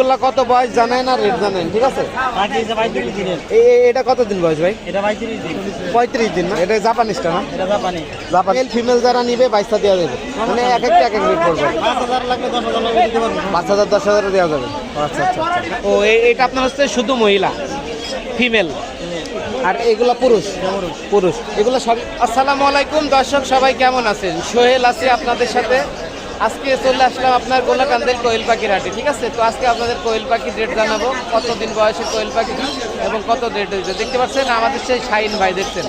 কোনগুলা কত বয়স জানেন আর রেট জানেন ঠিক আছে? এই- এটা কত দিন বয়স ভাই? এটা পঁয়ত্রিশ দিন। না? এটা জাপানিসটা না? এটা জাপানি। ফিমেল যারা নিবে বাইশটা দেওয়া যাবে। মানে এক একটা এক এক রেট পড়বে। পাঁচ হাজার দশ হাজার লাগলে দিতে পারব। পাঁচ হাজার দশ হাজার দেওয়া যাবে। আচ্ছা আচ্ছা ও এটা আপনার হচ্ছে শুধু মহিলা? ফিমেল আর এগুলা পুরুষ। পুরুষ। এগুলো সব আসসালামু আলাইকুম দর্শক সবাই কেমন আছেন? সোহেল আছে আপনাদের সাথে। আজকে চলে আসলাম আপনার গোলাকান্দের কোয়েল পাখির হাটে ঠিক আছে? তো আজকে আপনাদের কোয়েল পাখির রেট জানাব কতদিন বয়সে কোয়েল পাখি এবং কত রেট হয়েছে। দেখতে পাচ্ছেন আমাদের সেই শাহিন ভাই দেখছেন।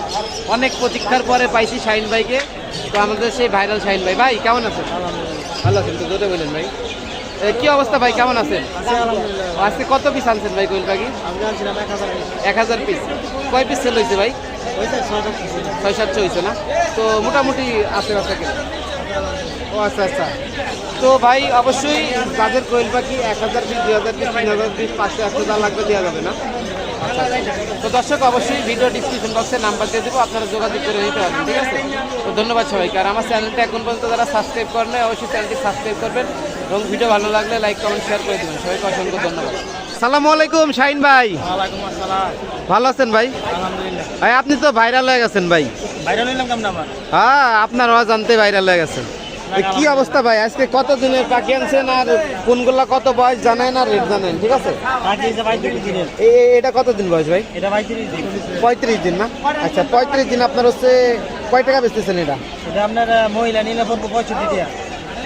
অনেক প্রতীক্ষার পরে পাইছি শাহিন ভাইকে। তো আমাদের সেই ভাইরাল শাহিন ভাই। ভাই কেমন আছেন? ভালো আছেন তো জোরে বলেন ভাই। কি অবস্থা ভাই কেমন আছেন? আজকে কত পিস আনছেন ভাই কোয়েল পাখি? এক হাজার পিস কয় পিস সেল হয়েছে ভাই? ছয় সাতশো হয়েছে না? তো মোটামুটি আছে কিনা ও আচ্ছা আচ্ছা। তো ভাই অবশ্যই যাদের কোয়েল পাখি এক হাজার পিস দুই হাজার পিস তিন হাজার পিস পাঁচশো একশো যা লাগবে দেওয়া যাবে না। তো দর্শক অবশ্যই ভিডিও ডিসক্রিপশন বক্সে নাম্বার দিয়ে দেবো আপনারা যোগাযোগ করে নিতে পারবেন ঠিক আছে? তো ধন্যবাদ সবাইকে। আর আমার চ্যানেলটা এখন পর্যন্ত যারা সাবস্ক্রাইব করেন অবশ্যই চ্যানেলটি সাবস্ক্রাইব করবেন এবং ভিডিও ভালো লাগলে লাইক কমেন্ট শেয়ার করে দেবেন। সবাইকে অসংখ্য ধন্যবাদ। সালামু আলাইকুম শাহিন ভাই। ভালো আছেন ভাই? ভাই আপনি তো ভাইরাল হয়ে গেছেন ভাই। কেমন আমার হ্যাঁ আপনার জানতে ভাইরাল হয়ে গেছে। এ, কি অবস্থা ভাই? আজকে কত দিনের পাখি আনছেন আর কোনগুলা কত বয়স জানেন আর রেট জানেন ঠিক আছে? এটা কত দিন বয়স ভাই? পঁয়ত্রিশ দিন। না? আচ্ছা পঁয়ত্রিশ দিন আপনার হচ্ছে কয় টাকা বেচতেছেন এটা? এটা আপনার মহিলা নিলে পড়ব পঁয়ষট্টি টাকা।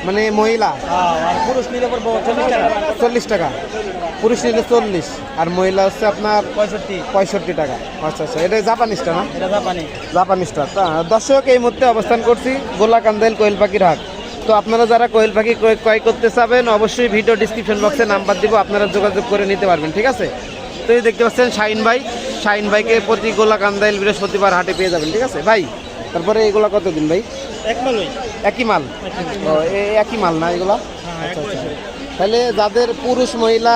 মানে মহিলা? হ্যাঁ, আর পুরুষ নিলে পড়ব চল্লিশ টাকা। চল্লিশ টাকা। পুরুষ নিলে চল্লিশ আর মহিলা হচ্ছে আপনার পঁয়ষট্টি। পঁয়ষট্টি টাকা। আচ্ছা আচ্ছা এটা জাপানিসটা না? এটা জাপানি। জাপানিসটা তা দর্শক এই মুহূর্তে অবস্থান করছি গোলাকান্দেল কোয়েল পাখির হাট। তো আপনারা যারা কোয়েল পাখি ক্রয় করতে চাবেন অবশ্যই ভিডিও ডিসক্রিপশন বক্সে নাম্বার দিব আপনারা যোগাযোগ করে নিতে পারবেন ঠিক আছে? তো এই দেখতে পাচ্ছেন শাহিন ভাই। শাহিন ভাইকে প্রতি গোলা কান্দাইল বৃহস্পতিবার হাটে পেয়ে যাবেন ঠিক আছে? ভাই তারপরে এগুলা কতদিন ভাই? এক একই মাল? একই মাল। না এগুলা? হ্যাঁ, আচ্ছা আচ্ছা। তাহলে যাদের পুরুষ মহিলা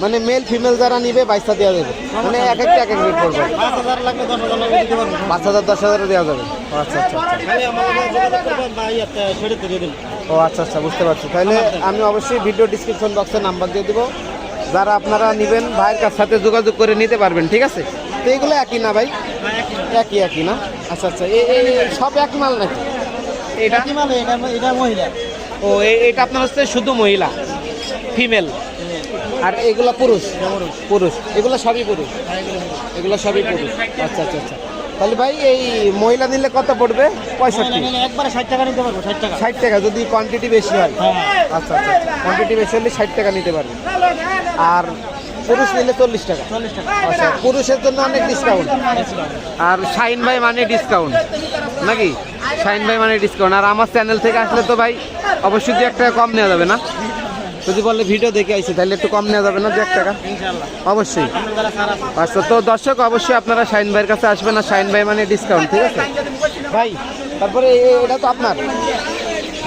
মানে মেল ফিমেল যারা নিবে বাইশটা দেওয়া যাবে। মানে এক একটা এক এক রেট পড়বে পাঁচ হাজার দশ হাজার হাজারও দেওয়া যাবে। ও আচ্ছা আচ্ছা আচ্ছা। ও আচ্ছা আচ্ছা বুঝতে পারছি। তাহলে আমি অবশ্যই ভিডিও ডিসক্রিপশন বক্সে নাম্বার দিয়ে দেবো। যারা আপনারা নেবেন ভাইয়ের কাছ সাথে যোগাযোগ করে নিতে পারবেন ঠিক আছে? তো এগুলো একই না ভাই? একই একই না? আচ্ছা আচ্ছা এই এই সব এক মাল নাকি? এটা? এটা এটা মহিলা। ও এই- এটা আপনার হচ্ছে শুধু মহিলা ফিমেল আর এগুলো পুরুষ। পুরুষ। এগুলো সবই পুরুষ। এগুলো সবই পুরুষ। আচ্ছা আচ্ছা আচ্ছা। তাহলে ভাই এই মহিলা নিলে কত পড়বে? পঁয়ষট্টি। একবারে ষাট টাকা নিতে পারব ষাট টাকা। ষাট টাকা যদি কোয়ান্টিটি বেশি হয়। হ্যাঁ। আচ্ছা আচ্ছা কোয়ান্টিটি বেশি হলে ষাট টাকা নিতে পারবে। আর পুরুষ নিলে চল্লিশ টাকা। চল্লিশ টাকা। আচ্ছা পুরুষের জন্য অনেক ডিসকাউন্ট আর শাইন ভাই মানে ডিসকাউন্ট নাকি? শাইন ভাই মানে ডিসকাউন্ট আর আমার চ্যানেল থেকে আসলে তো ভাই অবশ্যই দু এক কম নেওয়া যাবে না? যদি বলে ভিডিও দেখে আইছি তাহলে একটু কম নেওয়া যাবে না দু এক টাকা? অবশ্যই। আচ্ছা তো দর্শক অবশ্যই আপনারা শাইন ভাইয়ের কাছে আসবেন আর শাইন ভাই মানে ডিসকাউন্ট ঠিক আছে? ভাই তারপরে এটা তো আপনার?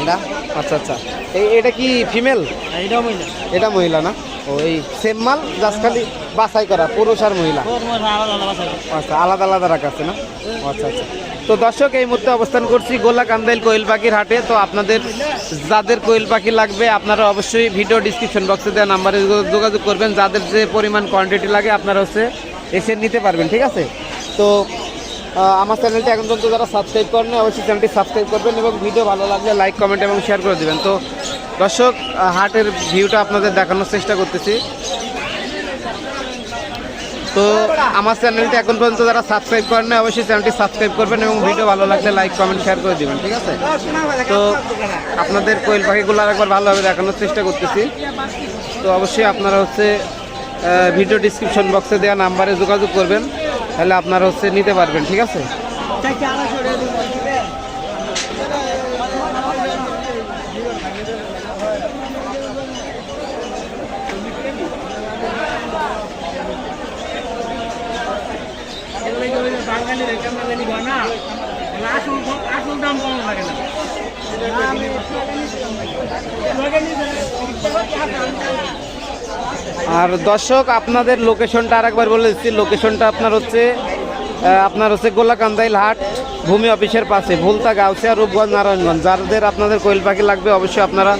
এটা? আচ্ছা আচ্ছা। এই এটা কি ফিমেল এটাও মহিলা। এটা মহিলা না? ও এই সেম মাল জাস্ট খালি বাছাই করা পুরুষ আর মহিলা? আচ্ছা আলাদা আলাদা রাখা আছে না? আচ্ছা আচ্ছা। তো দর্শক, এই মুহূর্তে অবস্থান করছি গোলা কান্দাইল কোয়েল পাখির হাটে। তো আপনাদের যাদের কোয়েল পাখি লাগবে, আপনারা অবশ্যই ভিডিও ডিসক্রিপশন বক্সে দেওয়া নাম্বারে যোগাযোগ করবেন। যাদের যে পরিমাণ কোয়ান্টিটি লাগে, আপনারা হচ্ছে এসে নিতে পারবেন, ঠিক আছে? তো আমার চ্যানেলটি এখন পর্যন্ত যারা সাবস্ক্রাইব করেন অবশ্যই চ্যানেলটি সাবস্ক্রাইব করবেন এবং ভিডিও ভালো লাগলে লাইক কমেন্ট এবং শেয়ার করে দেবেন। তো, দর্শক হাটের ভিউটা আপনাদের দেখানোর চেষ্টা করতেছি। তো আমার চ্যানেলটি এখন পর্যন্ত যারা সাবস্ক্রাইব করেন না অবশ্যই চ্যানেলটি সাবস্ক্রাইব করবেন এবং ভিডিও ভালো লাগলে লাইক কমেন্ট শেয়ার করে দেবেন, ঠিক আছে? তো আপনাদের কোয়েল পাখিগুলো আর একবার ভালোভাবে দেখানোর চেষ্টা করতেছি। তো অবশ্যই আপনারা হচ্ছে ভিডিও ডিসক্রিপশন বক্সে দেওয়া নাম্বারে যোগাযোগ করবেন, তাহলে আপনারা হচ্ছে নিতে পারবেন, ঠিক আছে? আসল দাম কম লাগে না। আর দর্শক, আপনাদের লোকেশনটা আরেকবার বলে দিচ্ছি। লোকেশনটা আপনার হচ্ছে আপনার হচ্ছে গোলাকান্দাইল হাট, ভূমি অফিসের পাশে, ভুলতা গাউসিয়া, রূপগঞ্জ, নারায়ণগঞ্জ। যাদের আপনাদের কোয়েল পাখি লাগবে, অবশ্যই আপনারা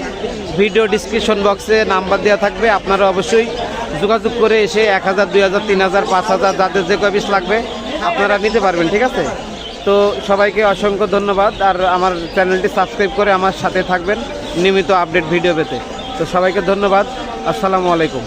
ভিডিও ডিসক্রিপশন বক্সে নাম্বার দেওয়া থাকবে। আপনারা অবশ্যই যোগাযোগ করে এসে এক হাজার, দুই হাজার, তিন হাজার, পাঁচ হাজার, যাদের যে কয় পিস লাগবে, আপনারা নিতে পারবেন, ঠিক আছে? তো সবাইকে অসংখ্য ধন্যবাদ আর আমার চ্যানেলটি সাবস্ক্রাইব করে আমার সাথে থাকবেন নিয়মিত আপডেট ভিডিও পেতে। তো সবাইকে ধন্যবাদ। আসসালামু আলাইকুম।